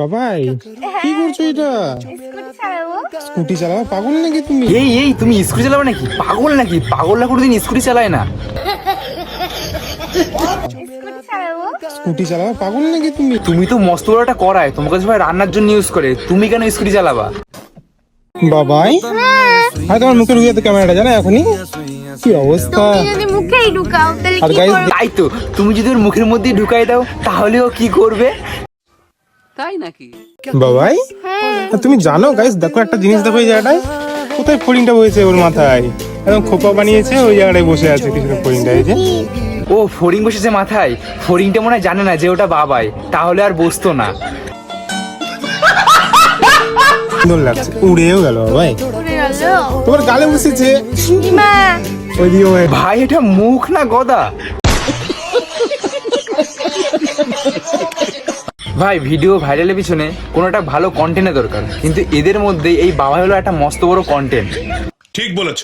বাবাই কি করছ এটা? স্কুটি চালাবো পাগল নাকি তুমি? এই এই তুমি স্কুটি চালাবে নাকি? পাগল নাকি? পাগলরা কোনোদিন স্কুটি চালায় না। স্কুটি চালাবো স্কুটি চালাবো পাগল নাকি তুমি? তুমি তো মস্ত বড় একটা করায় তোমাকে সবাই রান্নার জন্য ইউজ করে। তুমি কেন স্কুটি চালাবা? বাবাই হ্যাঁ তোমার মুখে ঢুকে ক্যামেরাটা জানো এখনই? কি অবস্থা? তুমি যদি মুখেই ঢুকাও তাহলে আর কি করবে? তাই তো তুমি যদি ওর মুখের মধ্যে ঢুকাই দাও তাহলে ও কি করবে? তাই নাকি? বাবাই? তুমি জানো গাইস দেখো একটা জিনিস দেখো এই জায়গাটায়। কোথায় ফড়িংটা বসেছে ওর মাথায়? একদম খোপা বানিয়েছে ওই জায়গাটায় বসে আছে কিছু ফড়িংটা এই যে। ও ফড়িং বসেছে মাথায়? ফড়িংটা মনে হয় জানে না যে ওটা বাবাই। তাহলে আর বসতো না। সুন্দর লাগছে। উড়েও গেল বাবাই। তোমার গালে বসেছে। ভাই এটা মুখ না গদা? ভাই ভিডিও ভাইরালের পিছনে কোনো একটা ভালো কন্টেন্টের দরকার। কিন্তু এদের মধ্যে এই বাবা হলো একটা মস্ত বড় কন্টেন্ট ঠিক বলেছ।